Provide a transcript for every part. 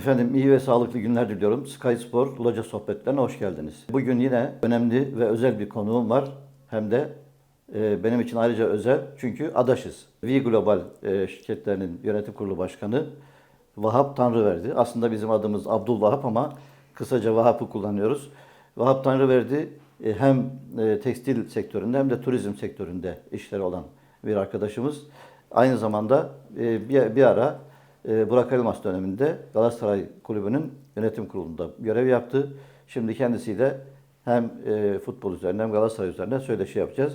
Efendim iyi ve sağlıklı günler diliyorum. Sky Spor Loca Sohbetlerine hoş geldiniz. Bugün yine önemli ve özel bir konuğum var. Hem de e, benim için ayrıca özel çünkü adaşız. V Global e, şirketlerinin yönetim kurulu başkanı Vahap Tanrıverdi. Aslında bizim adımız Abdülvahap ama kısaca Vahap'ı kullanıyoruz. Vahap Tanrıverdi e, hem e, tekstil sektöründe hem de turizm sektöründe işleri olan bir arkadaşımız. Aynı zamanda e, bir, bir ara e, Burak Elmas döneminde Galatasaray Kulübü'nün yönetim kurulunda görev yaptı. Şimdi kendisiyle hem e, futbol üzerine hem Galatasaray üzerine söyleşi yapacağız.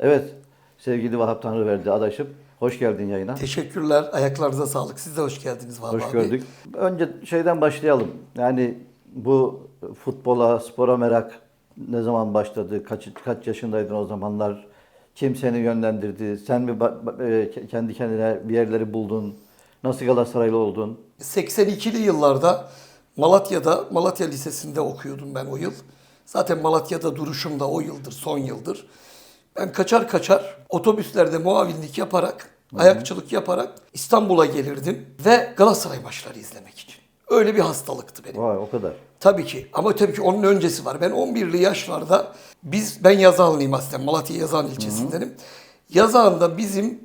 Evet sevgili Vahap Tanrıverdi adaşım hoş geldin yayına. Teşekkürler. Ayaklarınıza sağlık. Siz de hoş geldiniz Vahap Hoş abi. gördük. Önce şeyden başlayalım. Yani bu futbola, spora merak ne zaman başladı? Kaç kaç yaşındaydın o zamanlar? Kim seni yönlendirdi? Sen mi e, kendi kendine bir yerleri buldun? Nasıl Galatasaraylı oldun? 82'li yıllarda Malatya'da, Malatya Lisesi'nde okuyordum ben o yıl. Zaten Malatya'da duruşum da o yıldır, son yıldır. Ben kaçar kaçar otobüslerde muavinlik yaparak, ayakçılık yaparak İstanbul'a gelirdim ve Galatasaray maçları izlemek için. Öyle bir hastalıktı benim. Vay o kadar. Tabii ki ama tabii ki onun öncesi var. Ben 11'li yaşlarda biz ben Yazağanlıyım aslında. Malatya Yazağan ilçesindenim. Yazağan'da bizim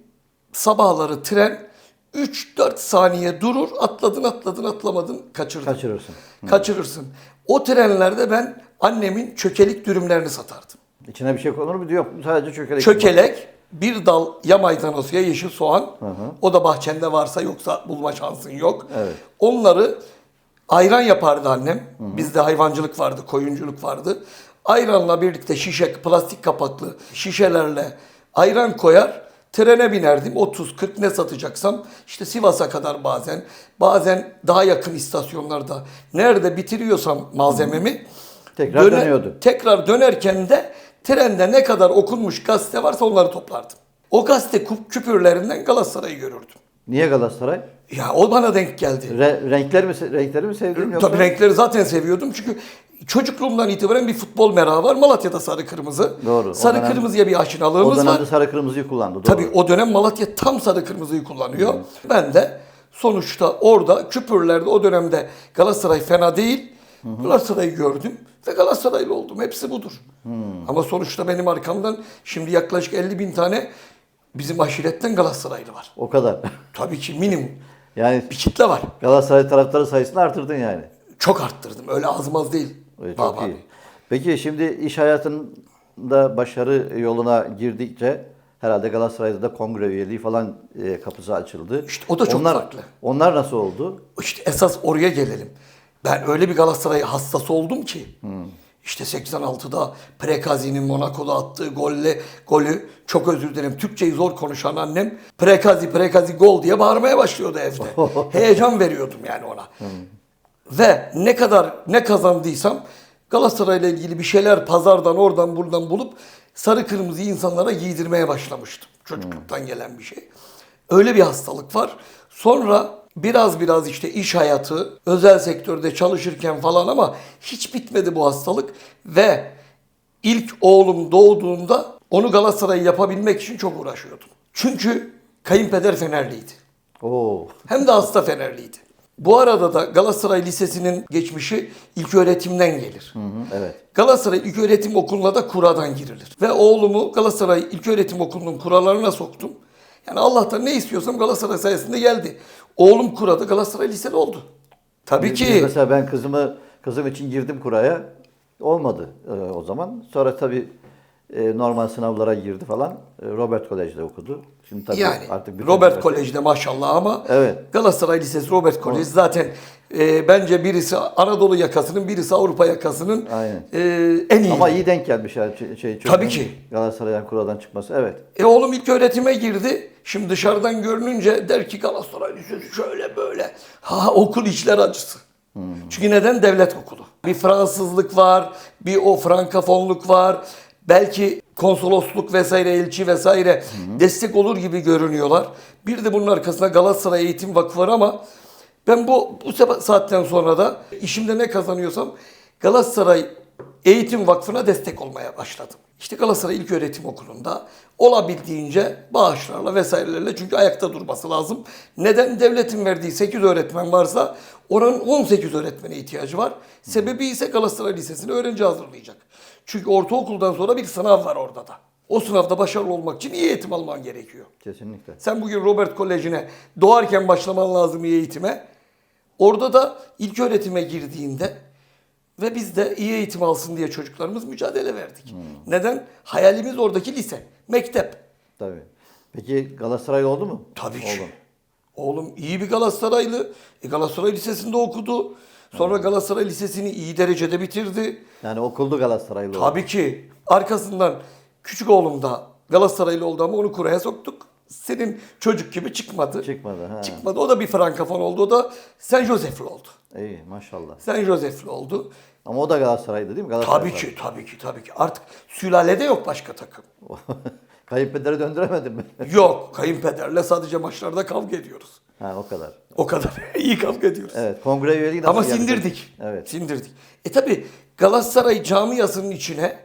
sabahları tren 3-4 saniye durur. Atladın atladın atlamadın kaçırdın. Kaçırırsın. Kaçırırsın. O trenlerde ben annemin çökelik dürümlerini satardım. İçine bir şey konur mu? Yok sadece çökelek. Çökelek, bir dal ya maydanoz ya yeşil soğan. O da bahçende varsa yoksa bulma şansın yok. Evet. Onları ayran yapardı annem. Bizde hayvancılık vardı, koyunculuk vardı. Ayranla birlikte şişe, plastik kapaklı şişelerle ayran koyar. Trene binerdim. 30-40 ne satacaksam işte Sivas'a kadar bazen. Bazen daha yakın istasyonlarda. Nerede bitiriyorsam malzememi Tekrar dönüyordu. Tekrar dönerken de trende ne kadar okunmuş gazete varsa onları toplardım. O gazete küpürlerinden Galatasaray'ı görürdüm. Niye Galatasaray? Ya o bana denk geldi. Re- renkler mi renkleri mi sevdin yoksa? Tabii renkleri zaten seviyordum çünkü çocukluğumdan itibaren bir futbol merakı var. Malatya'da sarı kırmızı. Doğru, o Sarı dönem- kırmızıya bir O aşinalığımız var. dönemde sarı kırmızıyı kullandı. Doğru. Tabii o dönem Malatya tam sarı kırmızıyı kullanıyor. Ben de sonuçta orada küpürlerde o dönemde Galatasaray fena değil. Galatasaray'ı gördüm ve Galatasaraylı oldum. Hepsi budur. Ama sonuçta benim arkamdan şimdi yaklaşık 50 bin tane bizim aşiretten Galatasaraylı var. O kadar. Tabii ki minimum yani bir kitle var. Galatasaray taraftarı sayısını artırdın yani. Çok arttırdım. Öyle az maz değil. Vahap çok iyi. abi. Peki şimdi iş hayatında başarı yoluna girdikçe herhalde Galatasaray'da da kongre üyeliği falan e, kapısı açıldı. İşte o da çok onlar, farklı. Onlar nasıl oldu? İşte esas oraya gelelim. Ben öyle bir Galatasaray hastası oldum ki. İşte 86'da Prekazi'nin Monaco'da attığı golle golü çok özür dilerim. Türkçeyi zor konuşan annem Prekazi Prekazi gol diye bağırmaya başlıyordu evde. Heyecan veriyordum yani ona. Ve ne kadar ne kazandıysam Galatasaray'la ilgili bir şeyler pazardan oradan buradan bulup sarı kırmızı insanlara giydirmeye başlamıştım. Çocukluktan gelen bir şey. Öyle bir hastalık var. Sonra biraz biraz işte iş hayatı, özel sektörde çalışırken falan ama hiç bitmedi bu hastalık ve ilk oğlum doğduğunda onu Galatasaray'ı yapabilmek için çok uğraşıyordum. Çünkü kayınpeder Fenerliydi. Oo. Hem de hasta Fenerliydi. Bu arada da Galatasaray Lisesi'nin geçmişi ilk öğretimden gelir. Hı hı, evet. Galatasaray İlköğretim Okulu'na da kuradan girilir. Ve oğlumu Galatasaray İlköğretim Okulu'nun kuralarına soktum. Yani Allah'tan ne istiyorsam Galatasaray sayesinde geldi. Oğlum kurada Galatasaray Liseli oldu. Tabii ki. Mesela ben kızımı kızım için girdim kuraya. Olmadı e, o zaman. Sonra tabii e, normal sınavlara girdi falan. E, Robert Kolej'de okudu. Şimdi tabii Yani artık bir Robert tecrübesi- Kolej'de maşallah ama Evet. Galatasaray Lisesi Robert Kolej zaten e, bence birisi Anadolu yakasının birisi Avrupa yakasının Aynen. e, en iyi. Ama iyi denk gelmiş yani şey, şey Tabii ki. Galatasaray'dan kuradan çıkması. Evet. E oğlum ilk öğretime girdi. Şimdi dışarıdan görününce der ki Galatasaray Lisesi şöyle böyle. Ha okul içler acısı. Çünkü neden? Devlet okulu. Bir Fransızlık var, bir o frankafonluk var. Belki konsolosluk vesaire, elçi vesaire destek olur gibi görünüyorlar. Bir de bunun arkasında Galatasaray Eğitim Vakfı var ama ben bu, bu saatten sonra da işimde ne kazanıyorsam Galatasaray Eğitim Vakfı'na destek olmaya başladım. İşte Galatasaray İlköğretim Okulu'nda olabildiğince bağışlarla vesairelerle çünkü ayakta durması lazım. Neden? Devletin verdiği 8 öğretmen varsa oranın 18 öğretmene ihtiyacı var. Sebebi ise Galatasaray Lisesi'ne öğrenci hazırlayacak. Çünkü ortaokuldan sonra bir sınav var orada da. O sınavda başarılı olmak için iyi eğitim alman gerekiyor. Kesinlikle. Sen bugün Robert Koleji'ne doğarken başlaman lazım iyi eğitime. Orada da ilk öğretime girdiğinde ve biz de iyi eğitim alsın diye çocuklarımız mücadele verdik. Neden? Hayalimiz oradaki lise, mektep. Tabii. Peki Galatasaray oldu mu? Tabii ki. Oldu. Oğlum iyi bir Galatasaraylı. E, Galatasaray Lisesi'nde okudu. Sonra Galatasaray Lisesi'ni iyi derecede bitirdi. Yani okuldu Galatasaraylı. oldu. Tabii ki. Arkasından küçük oğlum da Galatasaraylı oldu ama onu kuraya soktuk. Senin çocuk gibi çıkmadı. Çıkmadı. Ha. Çıkmadı. O da bir frankafon oldu. O da Saint Joseph'li oldu. İyi maşallah. Saint Joseph'li oldu. Ama o da Galatasaray'dı değil mi? Galatasaray Tabii ki, tabii ki, tabii ki. Artık sülalede yok başka takım. Kayınpederi döndüremedim mi? Yok. Kayınpederle sadece maçlarda kavga ediyoruz. ha o kadar. O kadar iyi kavga ediyoruz. Evet kongre üyeliği Ama geldi? sindirdik. Evet. Sindirdik. E tabi Galatasaray camiasının içine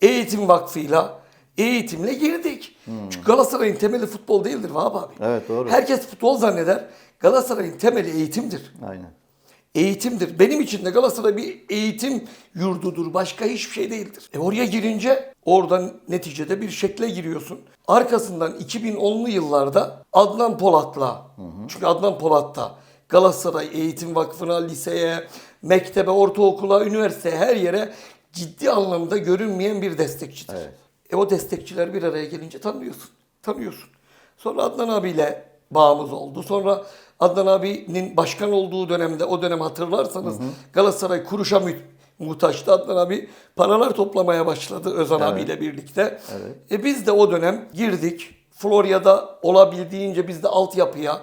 eğitim vakfıyla eğitimle girdik. Çünkü Galatasaray'ın temeli futbol değildir Vahap abi. Hmm. Evet, doğru. Herkes futbol zanneder. Galatasaray'ın temeli eğitimdir. Aynen. Eğitimdir. Benim için de Galatasaray bir eğitim yurdudur. Başka hiçbir şey değildir. E oraya girince oradan neticede bir şekle giriyorsun. Arkasından 2010'lu yıllarda Adnan Polat'la çünkü Adnan Polat da Galatasaray Eğitim Vakfı'na, liseye, mektebe, ortaokula, üniversiteye her yere ciddi anlamda görünmeyen bir destekçidir. Evet. E o destekçiler bir araya gelince tanıyorsun. Tanıyorsun. Sonra Adnan abiyle bağımız oldu. Sonra Adnan abinin başkan olduğu dönemde o dönem hatırlarsanız Galatasaray kuruşa mü muhtaçtı. Adnan abi paralar toplamaya başladı Özan abiyle birlikte. Evet. E biz de o dönem girdik. Florya'da olabildiğince biz de altyapıya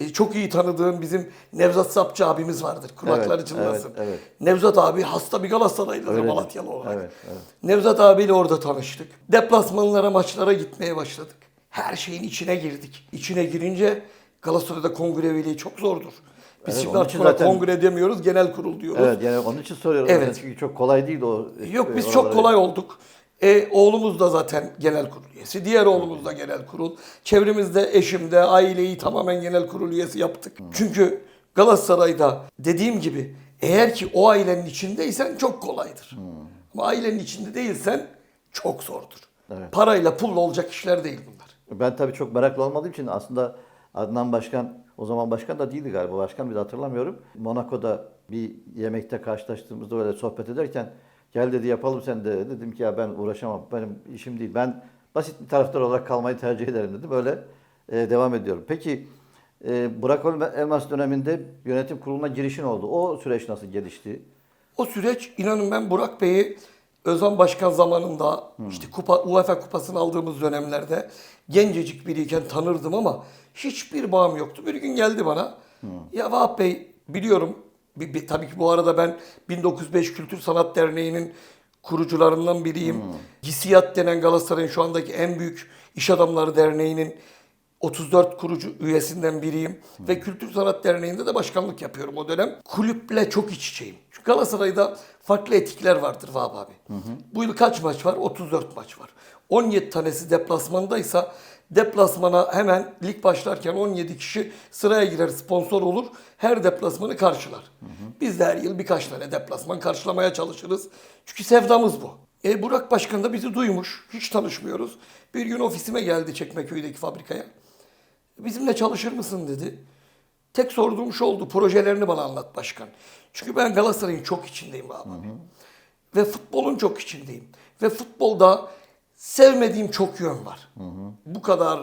e, çok iyi tanıdığım bizim Nevzat Sapçı abimiz vardır. Kulakları Evet, çınlasın. evet, evet. Nevzat abi hasta bir Galatasaraylıdır. Malatyalı olarak. Evet, evet. Nevzat abiyle orada tanıştık. Deplasmanlara, maçlara gitmeye başladık. Her şeyin içine girdik. İçine girince Galatasaray'da kongre üyeliği çok zordur. Biz Evet, şimdi artık zaten- kongre demiyoruz, genel kurul diyoruz. Evet yani onun için soruyorum. Evet. Yani Çünkü çok kolay değil o. Yok biz çok kolay olduk. E, oğlumuz da zaten genel kurul üyesi. Diğer oğlumuz da genel kurul. Çevremizde eşim de aileyi tamamen genel kurul üyesi yaptık. Çünkü Galatasaray'da dediğim gibi eğer ki o ailenin içindeysen çok kolaydır. Ama ailenin içinde değilsen çok zordur. Evet. Parayla pulla olacak işler değil bunlar. Ben tabii çok meraklı olmadığım için aslında Adnan Başkan o zaman başkan da değildi galiba. Başkan bir de hatırlamıyorum. Monaco'da bir yemekte karşılaştığımızda öyle sohbet ederken gel dedi yapalım sen de. Dedim ki ya ben uğraşamam. Benim işim değil. Ben basit bir taraftar olarak kalmayı tercih ederim dedim. Öyle e, devam ediyorum. Peki e, Burak Elmas döneminde yönetim kuruluna girişin oldu. O süreç nasıl gelişti? O süreç inanın ben Burak Bey'i Özan Başkan zamanında işte kupa UEFA kupasını aldığımız dönemlerde gencecik biriyken tanırdım ama hiçbir bağım yoktu. Bir gün geldi bana. Ya Vahap Bey biliyorum bir, bir- tabii ki bu arada ben 1905 Kültür Sanat Derneği'nin kurucularından biriyim. GİSİAD denen Galatasaray'ın şu andaki en büyük iş adamları derneğinin 34 kurucu üyesinden biriyim ve Kültür Sanat Derneği'nde de başkanlık yapıyorum o dönem. Kulüple çok iç içeyim. Çünkü Galatasaray'da farklı etikler vardır Vahap abi. Bu yıl kaç maç var? 34 maç var. 17 tanesi deplasmandaysa deplasmana hemen lig başlarken 17 kişi sıraya girer sponsor olur. Her deplasmanı karşılar. Biz de her yıl birkaç tane deplasman karşılamaya çalışırız. Çünkü sevdamız bu. E Burak Başkan da bizi duymuş. Hiç tanışmıyoruz. Bir gün ofisime geldi Çekmeköy'deki fabrikaya. Bizimle çalışır mısın dedi. Tek sorduğum şu oldu. Projelerini bana anlat başkan. Çünkü ben Galatasaray'ın çok içindeyim abi. Ve futbolun çok içindeyim. Ve futbolda sevmediğim çok yön var. Bu kadar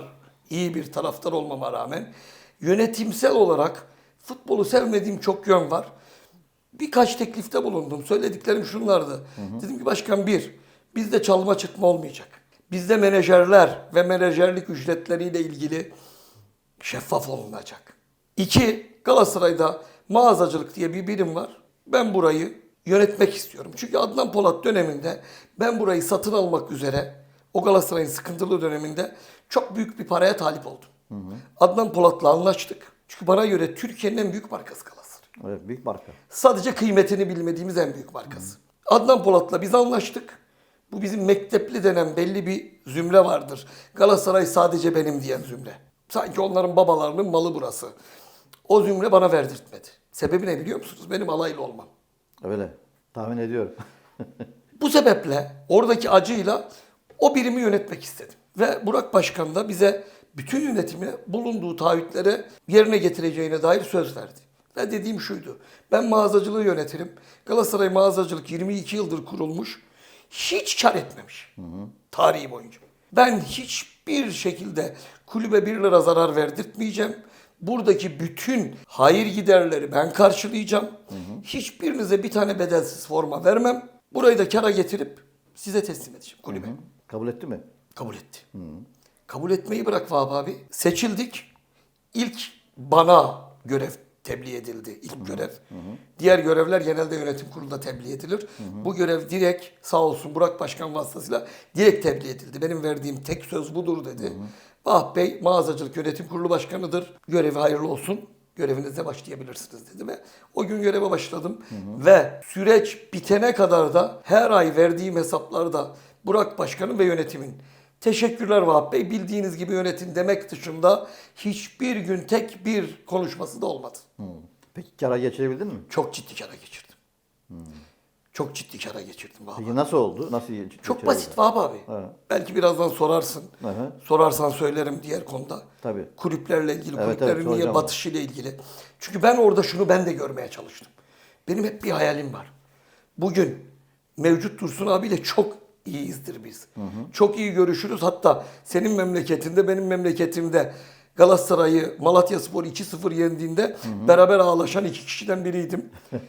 iyi bir taraftar olmama rağmen yönetimsel olarak futbolu sevmediğim çok yön var. Birkaç teklifte bulundum. Söylediklerim şunlardı. Dedim ki başkan bir, bizde çalma çıkma olmayacak. Bizde menajerler ve menajerlik ücretleriyle ilgili şeffaf olunacak. İki, Galatasaray'da mağazacılık diye bir birim var. Ben burayı yönetmek istiyorum. Çünkü Adnan Polat döneminde ben burayı satın almak üzere o Galatasaray'ın sıkıntılı döneminde çok büyük bir paraya talip oldum. Adnan Polat'la anlaştık. Çünkü bana göre Türkiye'nin en büyük markası Galatasaray. Evet büyük marka. Sadece kıymetini bilmediğimiz en büyük markası. Adnan Polat'la biz anlaştık. Bu bizim mektepli denen belli bir zümre vardır. Galatasaray sadece benim diyen zümre. Sanki onların babalarının malı burası. O zümre bana verdirtmedi. Sebebi ne biliyor musunuz? Benim alaylı olmam. Öyle. Tahmin ediyorum. Bu sebeple oradaki acıyla o birimi yönetmek istedim. Ve Burak Başkan da bize bütün yönetimi bulunduğu taahhütlere yerine getireceğine dair söz verdi. Ve dediğim şuydu. Ben mağazacılığı yönetirim. Galatasaray mağazacılık 22 yıldır kurulmuş. Hiç kar etmemiş. Tarihi boyunca. Ben hiçbir şekilde kulübe 1 lira zarar verdirtmeyeceğim. Buradaki bütün hayır giderleri ben karşılayacağım. Hiçbirinize bir tane bedelsiz forma vermem. Burayı da kara getirip size teslim edeceğim kulübe. Kabul etti mi? Kabul etti. Kabul etmeyi bırak Vahap abi. Seçildik. İlk bana görev tebliğ edildi. İlk görev. Diğer görevler genelde yönetim kurulunda tebliğ edilir. Bu görev direkt sağ olsun Burak Başkan vasıtasıyla direkt tebliğ edildi. Benim verdiğim tek söz budur dedi. Vahap Bey mağazacılık yönetim kurulu başkanıdır. Görevi hayırlı olsun. Görevinize başlayabilirsiniz dedi ve o gün göreve başladım. Ve süreç bitene kadar da her ay verdiğim hesaplarda Burak Başkan'ın ve yönetimin Teşekkürler Vahap Bey. Bildiğiniz gibi yönetin demek dışında hiçbir gün tek bir konuşması da olmadı. Peki kara geçirebildin mi? Çok ciddi kara geçirdim. Çok ciddi kara geçirdim Vahap. Peki nasıl oldu? Nasıl geç- Çok basit Vahap abi. Evet. Belki birazdan sorarsın. Hı hı. Sorarsan söylerim diğer konuda. Tabii. Kulüplerle ilgili, Evet, kulüplerin evet, niye soracağım. batışıyla ilgili. Çünkü ben orada şunu ben de görmeye çalıştım. Benim hep bir hayalim var. Bugün mevcut Dursun abiyle çok iyiyizdir biz. Çok iyi görüşürüz. Hatta senin memleketinde, benim memleketimde Galatasaray'ı Malatya Spor 2-0 yendiğinde beraber ağlaşan iki kişiden biriydim.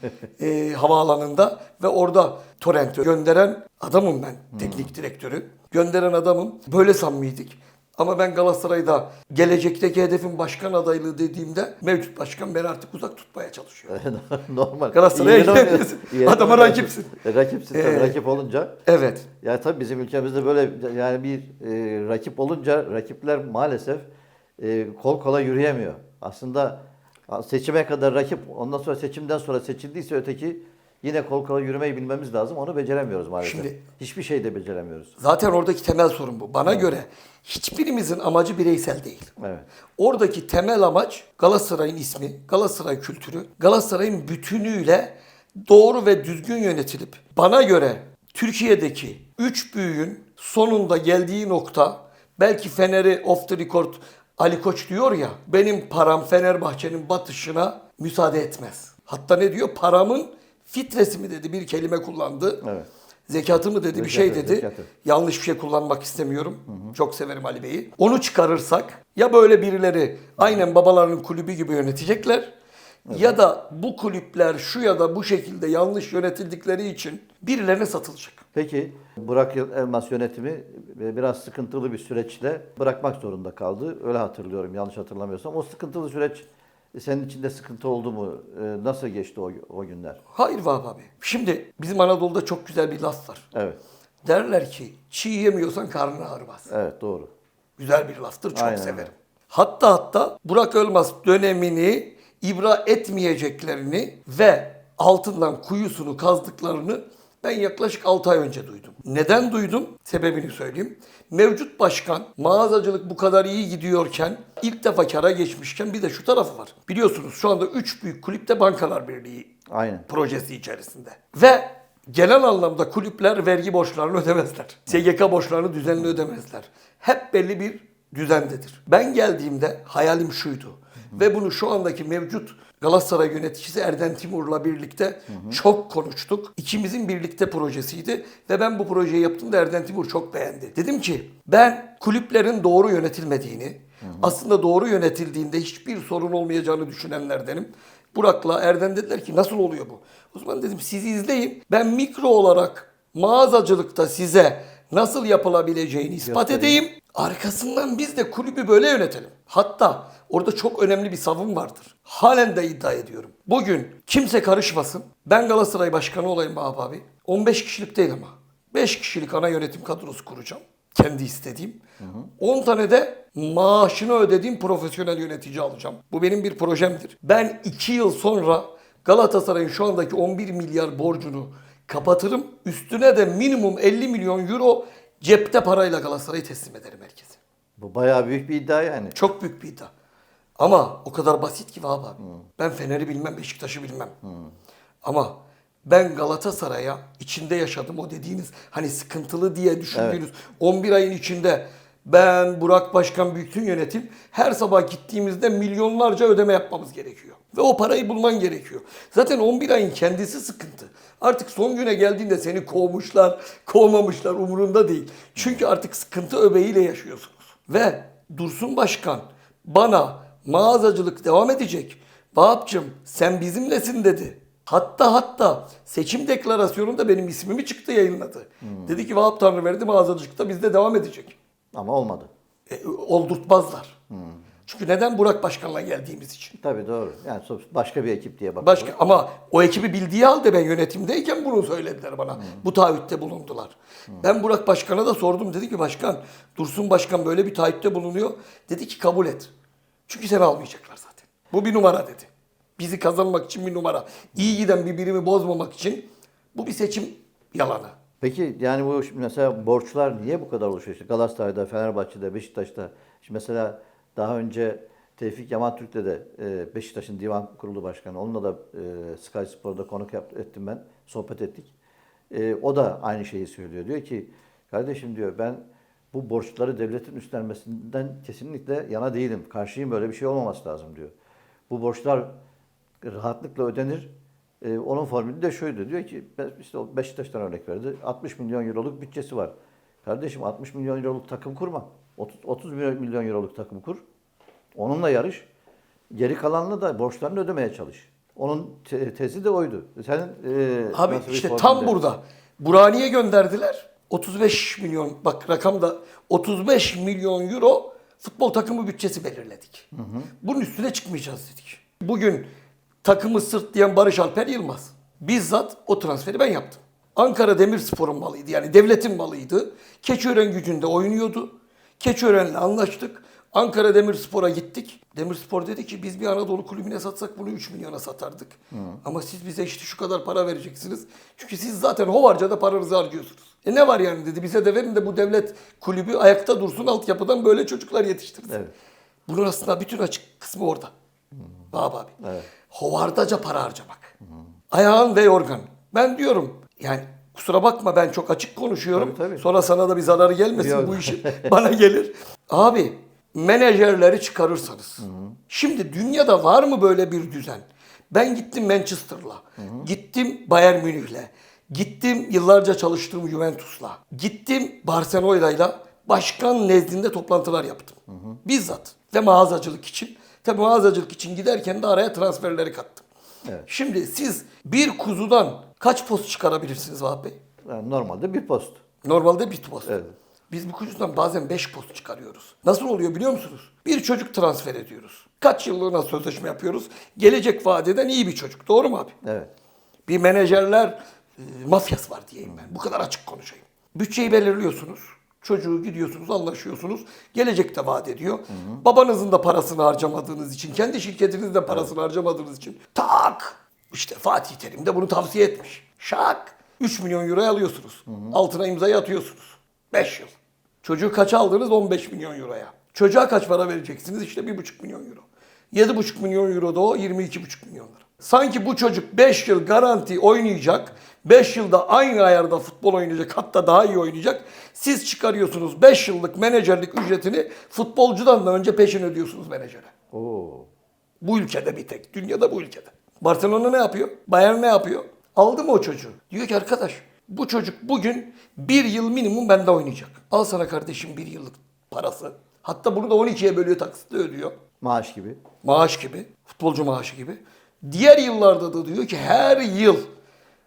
Ee, havaalanında ve orada Torrent'e gönderen adamım ben. Teknik direktörü. Gönderen adamım. Böyle samimiydik. Ama ben Galatasaray'da gelecekteki hedefim başkan adaylığı dediğimde mevcut başkan beni artık uzak tutmaya çalışıyor. Normal. Galatasaray'a. İyi Adama rakipsin. E, rakipsin tabii. Ee, rakip olunca. Evet. Yani tabii bizim ülkemizde böyle yani bir e, rakip olunca rakipler maalesef e, kol kola yürüyemiyor. Aslında seçime kadar rakip ondan sonra seçimden sonra seçildiyse öteki yine kol kola yürümeyi bilmemiz lazım. Onu beceremiyoruz maalesef. Şimdi- Hiçbir şey de beceremiyoruz. Zaten oradaki temel sorun bu. Bana göre hiçbirimizin amacı bireysel değil. Evet. Oradaki temel amaç Galatasaray'ın ismi, Galatasaray kültürü, Galatasaray'ın bütünüyle doğru ve düzgün yönetilip bana göre Türkiye'deki üç büyüğün sonunda geldiği nokta belki Fener'i off the record Ali Koç diyor ya benim param Fenerbahçe'nin batışına müsaade etmez. Hatta ne diyor? Paramın fitresi mi dedi bir kelime kullandı. Evet. Zekatı mı dedi bir şey Zekatı, dedi. zekatı. Yanlış bir şey kullanmak istemiyorum. Çok severim Ali Bey'i. Onu çıkarırsak ya böyle birileri aynen babalarının kulübü gibi yönetecekler ya da bu kulüpler şu ya da bu şekilde yanlış yönetildikleri için birilerine satılacak. Peki Burak Elmas yönetimi e, biraz sıkıntılı bir süreçle bırakmak zorunda kaldı. Öyle hatırlıyorum yanlış hatırlamıyorsam. O sıkıntılı süreç e, senin içinde sıkıntı oldu mu? E, Nasıl geçti o, o günler? Hayır Vahap abi. Şimdi bizim Anadolu'da çok güzel bir laf var. Evet. Derler ki çiğ yemiyorsan karnın ağrımaz. Evet doğru. Güzel bir laftır. Çok Aynen severim. Hatta hatta Burak Ölmez dönemini ibra etmeyeceklerini ve altından kuyusunu kazdıklarını ben yaklaşık 6 ay önce duydum. Neden duydum? Sebebini söyleyeyim. Mevcut başkan mağazacılık bu kadar iyi gidiyorken ilk defa kara geçmişken bir de şu tarafı var. Biliyorsunuz şu anda 3 büyük kulüpte Bankalar Birliği Aynen. projesi içerisinde. Ve genel anlamda kulüpler vergi borçlarını ödemezler. SGK borçlarını düzenli ödemezler. Hep belli bir düzendedir. Ben geldiğimde hayalim şuydu. Ve bunu şu andaki mevcut Galatasaray yöneticisi Erden Timur'la birlikte çok konuştuk. İkimizin birlikte projesiydi ve ben bu projeyi yaptığımda Erden Timur çok beğendi. Dedim ki ben kulüplerin doğru yönetilmediğini, aslında doğru yönetildiğinde hiçbir sorun olmayacağını düşünenlerdenim. Burak'la Erdem dediler ki nasıl oluyor bu? O zaman dedim sizi izleyin. Ben mikro olarak mağazacılıkta size nasıl yapılabileceğini ispat edeyim. Arkasından biz de kulübü böyle yönetelim. Hatta orada çok önemli bir savun vardır. Halen de iddia ediyorum. Bugün kimse karışmasın. Ben Galatasaray Başkanı olayım Vahap abi. 15 kişilik değil ama. 5 kişilik ana yönetim kadrosu kuracağım. Kendi istediğim. 10 tane de maaşını ödediğim profesyonel yönetici alacağım. Bu benim bir projemdir. Ben 2 yıl sonra Galatasaray'ın şu andaki 11 milyar borcunu Kapatırım. Üstüne de minimum 50 milyon euro cepte parayla Galatasaray'ı teslim ederim herkese. Bu bayağı büyük bir iddia yani. Çok büyük bir iddia. Ama o kadar basit ki Vahap abi. Ben Fener'i bilmem, Beşiktaş'ı bilmem. Ama ben Galatasaray'a içinde yaşadım o dediğiniz hani sıkıntılı diye düşündüğünüz 11 ayın içinde ben Burak Başkan bütün yönetim her sabah gittiğimizde milyonlarca ödeme yapmamız gerekiyor. Ve o parayı bulman gerekiyor. Zaten 11 ayın kendisi sıkıntı. Artık son güne geldiğinde seni kovmuşlar, kovmamışlar umurunda değil. Çünkü artık sıkıntı öbeğiyle yaşıyorsunuz. Ve Dursun Başkan bana mağazacılık devam edecek. Vahap'cığım sen bizimlesin dedi. Hatta hatta seçim deklarasyonunda benim ismimi çıktı yayınladı. Dedi ki Vahap Tanrıverdi mağazacılıkta bizde devam edecek. Ama olmadı. E, oldurtmazlar. Çünkü neden Burak Başkan'la geldiğimiz için. Tabii doğru. Yani başka bir ekip diye bakıyoruz. Başka ama o ekibi bildiği halde ben yönetimdeyken bunu söylediler bana. Bu taahhütte bulundular. Ben Burak Başkan'a da sordum. Dedi ki başkan Dursun Başkan böyle bir taahhütte bulunuyor. Dedi ki kabul et. Çünkü seni almayacaklar zaten. Bu bir numara dedi. Bizi kazanmak için bir numara. İyi giden bir birimi bozmamak için bu bir seçim yalanı. Peki yani bu mesela borçlar niye bu kadar oluşuyor? İşte Galatasaray'da, Fenerbahçe'de, Beşiktaş'ta. Şimdi mesela daha önce Tevfik Yaman Türk'le de e, Beşiktaş'ın divan kurulu başkanı. Onunla da e, Sky Spor'da konuk yap, ettim ben. Sohbet ettik. E, o da aynı şeyi söylüyor. Diyor ki kardeşim diyor ben bu borçları devletin üstlenmesinden kesinlikle yana değilim. Karşıyım böyle bir şey olmaması lazım diyor. Bu borçlar rahatlıkla ödenir. Ee, onun formülü de şuydu. Diyor ki işte Beşiktaş'tan örnek verdi. 60 milyon euroluk bütçesi var. Kardeşim 60 milyon euroluk takım kurma. 30, 30 milyon euroluk takım kur. Onunla yarış. Geri kalanını da borçlarını ödemeye çalış. Onun te- tezi de oydu. Senin e, Abi işte tam burada. Burak'ı niye gönderdiler? 35 milyon bak rakamda 35 milyon euro futbol takımı bütçesi belirledik. Bunun üstüne çıkmayacağız dedik. Bugün takımı sırtlayan Barış Alper Yılmaz. Bizzat o transferi ben yaptım. Ankara Demirspor'un malıydı yani devletin malıydı. Keçiören gücünde oynuyordu. Keçiören'le anlaştık. Ankara Demirspor'a gittik. Demirspor dedi ki biz bir Anadolu kulübüne satsak bunu 3 milyona satardık. Ama siz bize işte şu kadar para vereceksiniz. Çünkü siz zaten hovarcada paranızı harcıyorsunuz. E ne var yani dedi bize de verin de bu devlet kulübü ayakta dursun altyapıdan böyle çocuklar yetiştirsin. Evet. Bunun aslında bütün açık kısmı orada. Baba abi. Evet. Hovardaca para harcamak. Ayağın ve yorgan. Ben diyorum yani kusura bakma ben çok açık konuşuyorum. Tabii, tabii. Sonra sana da bir zararı gelmesin Yok. bu işin. Bana gelir. Abi menajerleri çıkarırsanız. Şimdi dünyada var mı böyle bir düzen? Ben gittim Manchester'la. Gittim Bayern Münih'le. Gittim yıllarca çalıştığım Juventus'la. Gittim Barcelona'yla başkan nezdinde toplantılar yaptım. Bizzat. Ve mağazacılık için. Tabii mağazacılık için giderken de araya transferleri kattım. Evet. Şimdi siz bir kuzudan kaç post çıkarabilirsiniz Vahap Bey? Yani normalde bir post. Normalde bir post. Evet. Biz bu kuzudan bazen 5 post çıkarıyoruz. Nasıl oluyor biliyor musunuz? Bir çocuk transfer ediyoruz. Kaç yıllığına sözleşme yapıyoruz? Gelecek vadeden iyi bir çocuk. Doğru mu abi? Evet. Bir menajerler e, mafyası var diyeyim ben. Bu kadar açık konuşayım. Bütçeyi belirliyorsunuz. Çocuğu gidiyorsunuz, anlaşıyorsunuz. Gelecekte vaat ediyor. Babanızın da parasını harcamadığınız için, kendi şirketinizin de parasını harcamadığınız için tak! İşte Fatih Terim de bunu tavsiye etmiş. Şak! 3 milyon euroya alıyorsunuz. Altına imzayı atıyorsunuz. 5 yıl. Çocuğu kaça aldınız? 15 milyon euroya. Çocuğa kaç para vereceksiniz? İşte 1,5 milyon euro. 7,5 milyon euro da o 22,5 milyon lira. Sanki bu çocuk 5 yıl garanti oynayacak. 5 yılda aynı ayarda futbol oynayacak hatta daha iyi oynayacak. Siz çıkarıyorsunuz 5 yıllık menajerlik ücretini futbolcudan da önce peşin ödüyorsunuz menajere. Oo. Bu ülkede bir tek. Dünyada bu ülkede. Barcelona ne yapıyor? Bayern ne yapıyor? Aldı mı o çocuğu? Diyor ki arkadaş bu çocuk bugün bir yıl minimum bende oynayacak. Al sana kardeşim bir yıllık parası. Hatta bunu da 12'ye bölüyor taksitle ödüyor. Maaş gibi. Maaş gibi. Futbolcu maaşı gibi. Diğer yıllarda da diyor ki her yıl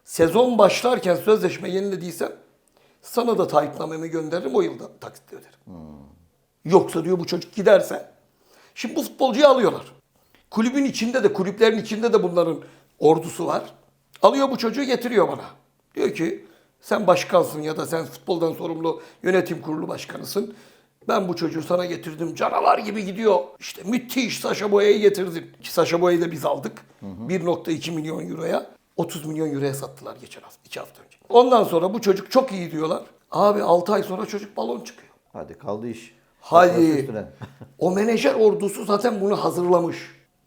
sezon başlarken sözleşme yenilediysem sana da taahhütnamemi gönderirim o yılda taksitle öderim. Yoksa diyor bu çocuk giderse. Şimdi bu futbolcuyu alıyorlar. Kulübün içinde de kulüplerin içinde de bunların ordusu var. Alıyor bu çocuğu getiriyor bana. Diyor ki sen başkansın ya da sen futboldan sorumlu yönetim kurulu başkanısın. Ben bu çocuğu sana getirdim. Canavar gibi gidiyor. İşte müthiş Saşa Boya'yı getirdim. Ki Saşa Boya'yı da biz aldık. 1.2 milyon euroya. 30 milyon euroya sattılar geçen hafta, 2 hafta önce. Ondan sonra bu çocuk çok iyi diyorlar. Abi 6 ay sonra çocuk balon çıkıyor. Hadi kaldı iş. Üstüne. O menajer ordusu zaten bunu hazırlamış.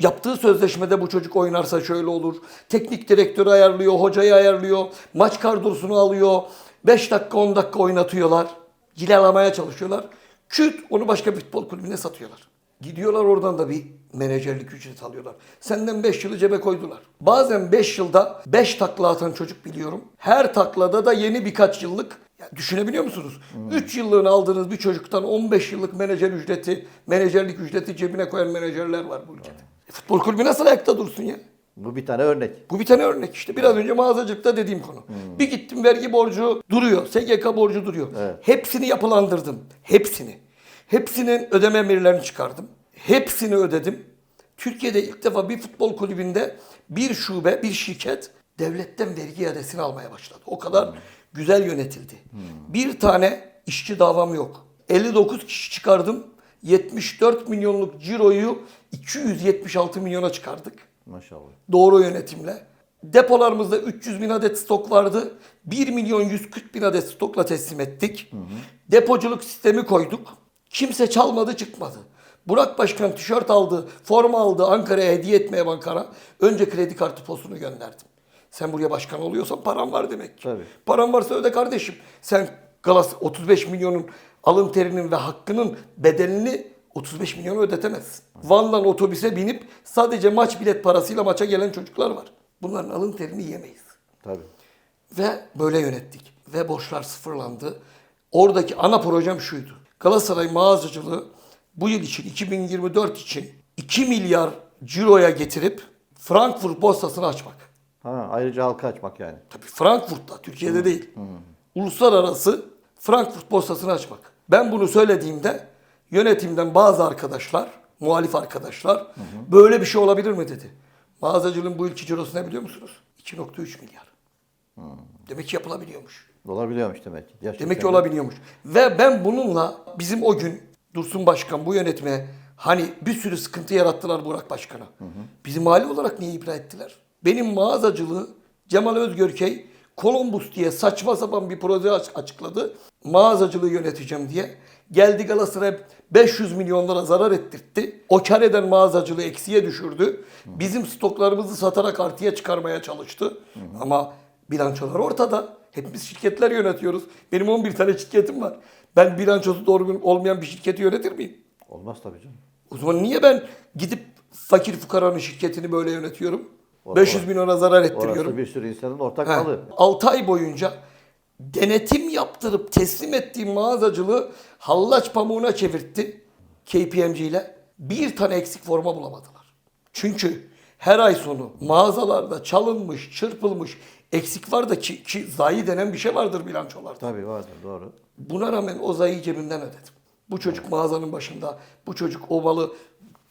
Yaptığı sözleşmede bu çocuk oynarsa şöyle olur. Teknik direktörü ayarlıyor, hocayı ayarlıyor. Maç kadrosunu alıyor. 5 dakika 10 dakika oynatıyorlar. Cilalamaya çalışıyorlar. Küt onu başka bir futbol kulübüne satıyorlar. Gidiyorlar oradan da bir menajerlik ücreti alıyorlar. Senden 5 yılı cebe koydular. Bazen 5 yılda 5 takla atan çocuk biliyorum. Her taklada da yeni birkaç yıllık ya düşünebiliyor musunuz? 3 yıllığını aldığınız bir çocuktan 15 yıllık menajer ücreti, menajerlik ücreti cebine koyan menajerler var bu ülkede. E, futbol kulübü nasıl ayakta dursun ya? Bu bir tane örnek. Bu bir tane örnek işte. Biraz önce mağazacılıkta dediğim konu. Bir gittim vergi borcu duruyor. SGK borcu duruyor. Hepsini yapılandırdım. Hepsini. Hepsinin ödeme emirlerini çıkardım. Hepsini ödedim. Türkiye'de ilk defa bir futbol kulübünde bir şube, bir şirket devletten vergi iadesini almaya başladı. O kadar güzel yönetildi. Bir tane işçi davam yok. 59 kişi çıkardım. 74 milyonluk ciroyu 276 milyona çıkardık Maşallah. doğru yönetimle. Depolarımızda 300 bin adet stok vardı. 1 milyon 140 bin adet stokla teslim ettik. Depoculuk sistemi koyduk. Kimse çalmadı çıkmadı. Burak Başkan tişört aldı, forma aldı Ankara'ya hediye etmeye bankara. Önce kredi kartı posunu gönderdim. Sen buraya başkan oluyorsan param var demek. Tabii. Param varsa öde kardeşim. Sen Galas 35 milyonun alın terinin ve hakkının bedelini 35 milyonu ödetemezsin. Van'dan otobüse binip sadece maç bilet parasıyla maça gelen çocuklar var. Bunların alın terini yemeyiz. Tabii. Ve böyle yönettik. Ve borçlar sıfırlandı. Oradaki ana projem şuydu. Galatasaray mağazacılığı bu yıl için 2024 için 2 milyar ciroya getirip Frankfurt borsasını açmak. Ha, ayrıca halka açmak yani. Tabii Frankfurt'ta, Türkiye'de değil. Uluslararası Frankfurt borsasını açmak. Ben bunu söylediğimde yönetimden bazı arkadaşlar, muhalif arkadaşlar böyle bir şey olabilir mi dedi. Mağazacılığın bu yılki cirosu ne biliyor musunuz? 2.3 milyar. Demek ki yapılabiliyormuş. Olabiliyormuş demek ki. Gerçekten Demek ki olabiliyormuş. Ve ben bununla bizim o gün Dursun Başkan bu yönetime hani bir sürü sıkıntı yarattılar Burak Başkan'a. Bizi mali olarak niye ibra ettiler? Benim mağazacılığı Cemal Özgörkey Columbus diye saçma sapan bir proje aç- açıkladı. Mağazacılığı yöneteceğim diye. Geldi Galatasaray 500 milyon lira zarar ettirtti. O kar eden mağazacılığı eksiye düşürdü. Bizim stoklarımızı satarak artıya çıkarmaya çalıştı. Ama bilançolar ortada. Hepimiz şirketler yönetiyoruz. Benim 11 tane şirketim var. Ben bilançosu doğru olmayan bir şirketi yönetir miyim? Olmaz tabii canım. O zaman niye ben gidip fakir fukaranın şirketini böyle yönetiyorum? Orası- 500 milyona zarar ettiriyorum. Orası bir sürü insanın ortak malı. 6 ay boyunca denetim yaptırıp teslim ettiğim mağazacılığı hallaç pamuğuna çevirtti KPMG ile. Bir tane eksik forma bulamadılar. Çünkü her ay sonu mağazalarda çalınmış, çırpılmış eksik var da ki, ki zayi denen bir şey vardır bilançolarda. Tabii vardır doğru. Buna rağmen o zayiı cebimden ödedim. Bu çocuk mağazanın başında, bu çocuk o malı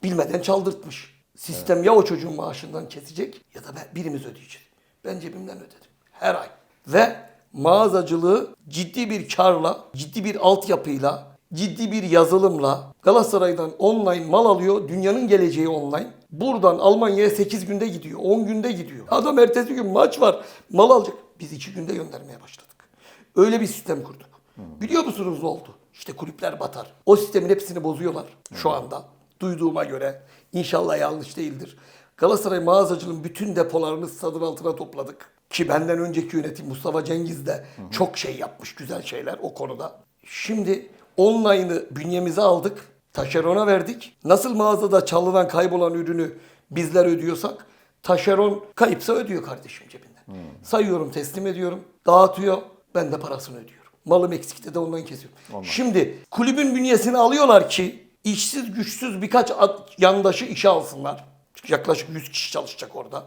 bilmeden çaldırtmış. Sistem ya o çocuğun maaşından kesecek ya da ben, birimiz ödeyeceğiz. Ben cebimden ödedim. Her ay. Ve mağazacılığı ciddi bir karla, ciddi bir altyapıyla, ciddi bir yazılımla Galatasaray'dan online mal alıyor. Dünyanın geleceği online. Buradan Almanya'ya 8 günde gidiyor. 10 günde gidiyor. Adam ertesi gün maç var. Mal alacak. Biz 2 günde göndermeye başladık. Öyle bir sistem kurduk. Biliyor musunuz ne oldu? İşte kulüpler batar. O sistemin hepsini bozuyorlar şu anda. Duyduğuma göre. İnşallah yanlış değildir. Galatasaray mağazacılığın bütün depolarını stadın altına topladık. Ki benden önceki yönetim Mustafa Cengiz de çok şey yapmış, güzel şeyler o konuda. Şimdi online'ı bünyemize aldık. Taşerona verdik. Nasıl mağazada çalınan, kaybolan ürünü bizler ödüyorsak taşeron kayıpsa ödüyor kardeşim cebinden. Sayıyorum, teslim ediyorum. Dağıtıyor. Ben de parasını ödüyorum. Malım eksikte de ondan kesiyorum. Şimdi kulübün bünyesini alıyorlar ki işsiz güçsüz birkaç yandaşı işe alsınlar. Yaklaşık 100 kişi çalışacak orada.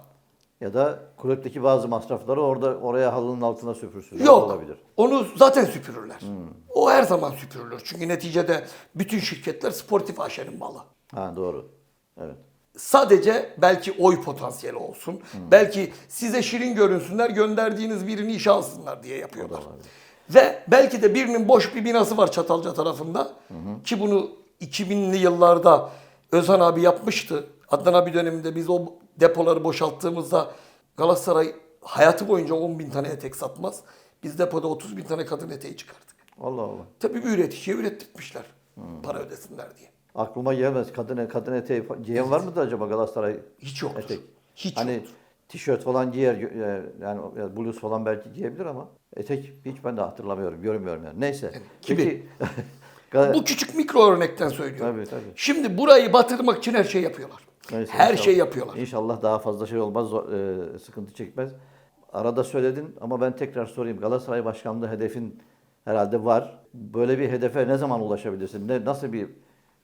Ya da kulüpteki bazı masrafları orada oraya halının altına süpürsün. Yok. Olabilir. Onu zaten süpürürler. O her zaman süpürülür. Çünkü neticede bütün şirketler sportif aşenin malı. Ha doğru. Evet. Sadece belki oy potansiyeli olsun. Belki size şirin görünsünler, gönderdiğiniz birini işe alsınlar diye yapıyorlar. Ve belki de birinin boş bir binası var Çatalca tarafında. Ki bunu 2000'li yıllarda Özhan abi yapmıştı. Adnan abi döneminde biz o depoları boşalttığımızda Galatasaray hayatı boyunca 10 bin tane etek satmaz. Biz depoda 30 bin tane kadın eteği çıkardık. Allah Allah. Tabii bir üreticiye ürettirmişler. Para ödesinler diye. Aklıma gelmez. Kadın kadın eteği giyen var mıdır acaba Galatasaray Hiç yoktur. etek? Hiç hani yoktur. tişört falan giyer e, yani yani bluz falan belki giyebilir ama etek hiç ben de hatırlamıyorum, görmüyorum yani. Neyse. Peki Gal- Bu küçük mikro örnekten söylüyorum. Tabii, tabii. Şimdi burayı batırmak için her şey yapıyorlar. Neyse, her inşallah- şey yapıyorlar. İnşallah daha fazla şey olmaz, zor- e, sıkıntı çekmez. Arada söyledin ama ben tekrar sorayım. Galatasaray başkanlığı hedefin herhalde var. Böyle bir hedefe ne zaman ulaşabilirsin? Ne nasıl bir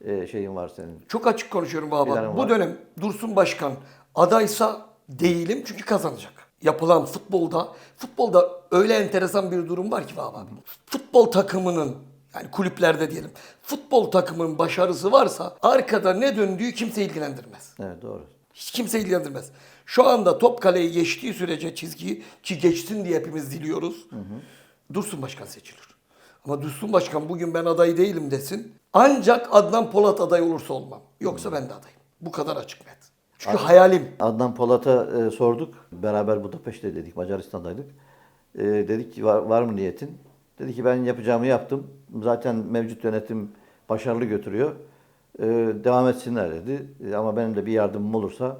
e, şeyin var senin? Çok açık konuşuyorum baba. Bu var. dönem Dursun Başkan adaysa değilim çünkü kazanacak. Yapılan futbolda, futbolda öyle enteresan bir durum var ki baba. Futbol takımının yani kulüplerde diyelim. Futbol takımının başarısı varsa arkada ne döndüğü kimse ilgilendirmez. Evet doğru. Hiç kimse ilgilendirmez. Şu anda top kaleyi geçtiği sürece çizgiyi ki geçsin diye hepimiz diliyoruz. Dursun Başkan seçilir. Ama Dursun Başkan bugün ben aday değilim desin. Ancak Adnan Polat aday olursa olmam. Yoksa ben de adayım. Bu kadar açık net. Çünkü hayalim. Adnan Polat'a e, sorduk. Beraber Budapeşte dedik, Macaristan'daydık. E, dedik ki var, var mı niyetin? Dedi ki ben yapacağımı yaptım. Zaten mevcut yönetim başarılı götürüyor. E, devam etsinler dedi. E, ama benim de bir yardımım olursa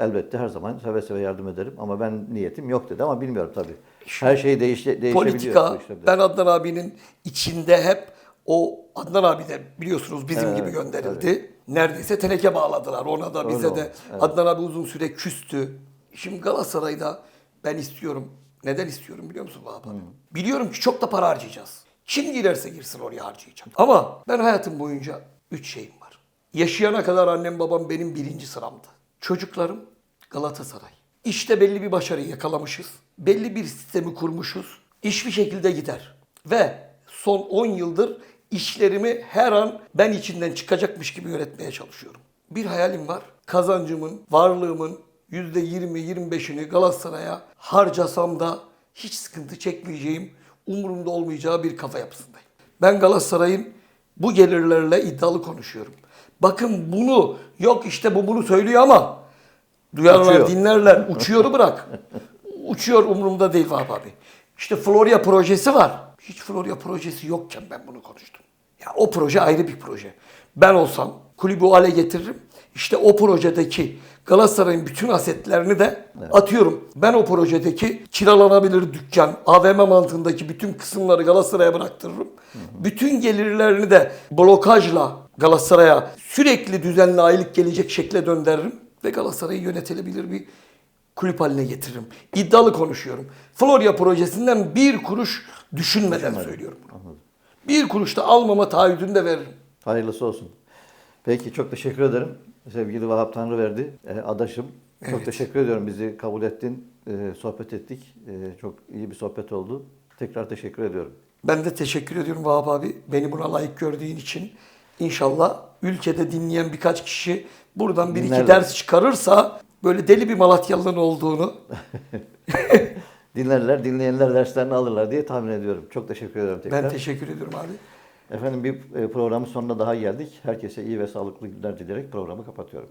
elbette her zaman seve seve yardım ederim. Ama ben niyetim yok dedi ama bilmiyorum tabii. Her şey değiş, değişebiliyor. Politika bu işlerde. ben Adnan abinin içinde hep o Adnan abi de biliyorsunuz bizim Evet, gibi gönderildi. Neredeyse teneke bağladılar. Ona da bize Öyle de evet. Adnan abi uzun süre küstü. Şimdi Galatasaray'da ben istiyorum. Neden istiyorum biliyor musun baba? Biliyorum ki çok da para harcayacağız. Kim girerse girsin oraya harcayacağım. Ama ben hayatım boyunca üç şeyim var. Yaşayana kadar annem babam benim birinci sıramdı. Çocuklarım Galatasaray. İşte belli bir başarıyı yakalamışız. Belli bir sistemi kurmuşuz. İş bir şekilde gider. Ve son 10 yıldır işlerimi her an ben içinden çıkacakmış gibi yönetmeye çalışıyorum. Bir hayalim var. Kazancımın, varlığımın %20-25'ini Galatasaray'a harcasam da hiç sıkıntı çekmeyeceğim, umurumda olmayacağı bir kafa yapısındayım. Ben Galatasaray'ın bu gelirlerle iddialı konuşuyorum. Bakın bunu yok işte bu bunu söylüyor ama duyarlar Uçuyor. dinlerler uçuyor bırak. Uçuyor umurumda değil Vahap abi. İşte Florya projesi var. Hiç Florya projesi yokken ben bunu konuştum. Ya o proje ayrı bir proje. Ben olsam kulübü o hale getiririm. İşte o projedeki Galatasaray'ın bütün asetlerini de atıyorum. Ben o projedeki kiralanabilir dükkan, AVM mantığındaki bütün kısımları Galatasaray'a bıraktırırım. Bütün gelirlerini de blokajla Galatasaray'a sürekli düzenli aylık gelecek şekle döndürürüm. Ve Galatasaray'ı yönetilebilir bir kulüp haline getiririm. İddialı konuşuyorum. Florya projesinden bir kuruş düşünmeden söylüyorum bunu. Bir kuruş da almama taahhüdünü de veririm. Hayırlısı olsun. Peki çok teşekkür ederim. Sevgili Vahap Tanrıverdi, e, adaşım. Çok Evet. teşekkür ediyorum. Bizi kabul ettin, e, sohbet ettik. E, çok iyi bir sohbet oldu. Tekrar teşekkür ediyorum. Ben de teşekkür ediyorum Vahap abi. Beni buna layık gördüğün için. İnşallah ülkede dinleyen birkaç kişi buradan bir iki Dinlerler. ders çıkarırsa böyle deli bir Malatyalı'nın olduğunu Dinlerler, dinleyenler derslerini alırlar diye tahmin ediyorum. Çok teşekkür ederim tekrar. ben teşekkür ediyorum abi. Efendim bir e, programın sonuna daha geldik. Herkese iyi ve sağlıklı günler dileyerek programı kapatıyorum.